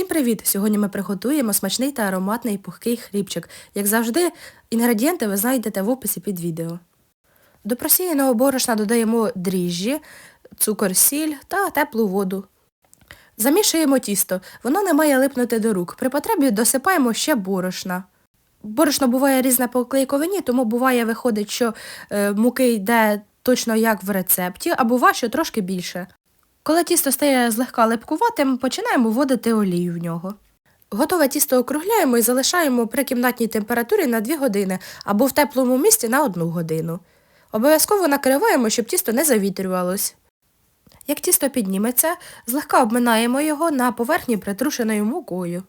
Усім привіт! Сьогодні ми приготуємо смачний та ароматний пухкий хлібчик. Як завжди, інгредієнти ви знайдете в описі під відео. До просіяного борошна додаємо дріжджі, цукор, сіль та теплу воду. Замішуємо тісто, воно не має липнути до рук. При потребі досипаємо ще борошна. Борошно буває різне по клейковині, тому буває виходить, що е, муки йде точно як в рецепті, а буває, що трошки більше. Коли тісто стає злегка липкуватим, починаємо вводити олію в нього. Готове тісто округляємо і залишаємо при кімнатній температурі на 2 години або в теплому місці на 1 годину. Обов'язково накриваємо, щоб тісто не завітрювалось. Як тісто підніметься, злегка обминаємо його на поверхні притрушеною мукою.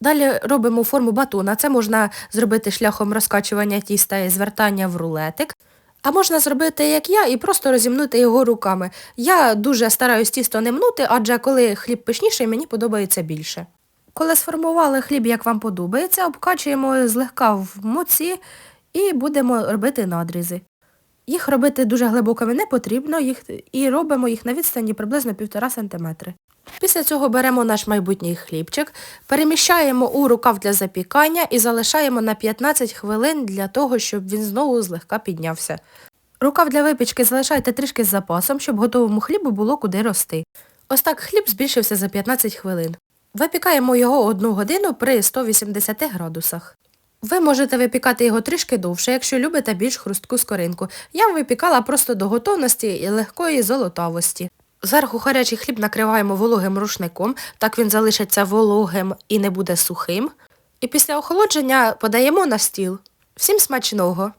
Далі робимо форму батона. Це можна зробити шляхом розкачування тіста і звертання в рулетик. А можна зробити, як я, і просто розімнути його руками. Я дуже стараюсь тісто не мнути, адже коли хліб пишніший, мені подобається більше. Коли сформували хліб, як вам подобається, обкачуємо злегка в муці і будемо робити надрізи. Їх робити дуже глибокими не потрібно, їх, і робимо їх на відстані приблизно 1,5 см. Після цього беремо наш майбутній хлібчик, переміщаємо у рукав для запікання і залишаємо на 15 хвилин для того, щоб він знову злегка піднявся. Рукав для випічки залишайте трішки з запасом, щоб готовому хлібу було куди рости. Ось так хліб збільшився за 15 хвилин. Випікаємо його одну годину при 180 градусах. Ви можете випікати його трішки довше, якщо любите більш хрустку скоринку. Я випікала просто до готовності і легкої золотавості. Зверху гарячий хліб накриваємо вологим рушником, так він залишиться вологим і не буде сухим. І після охолодження подаємо на стіл. Всім смачного!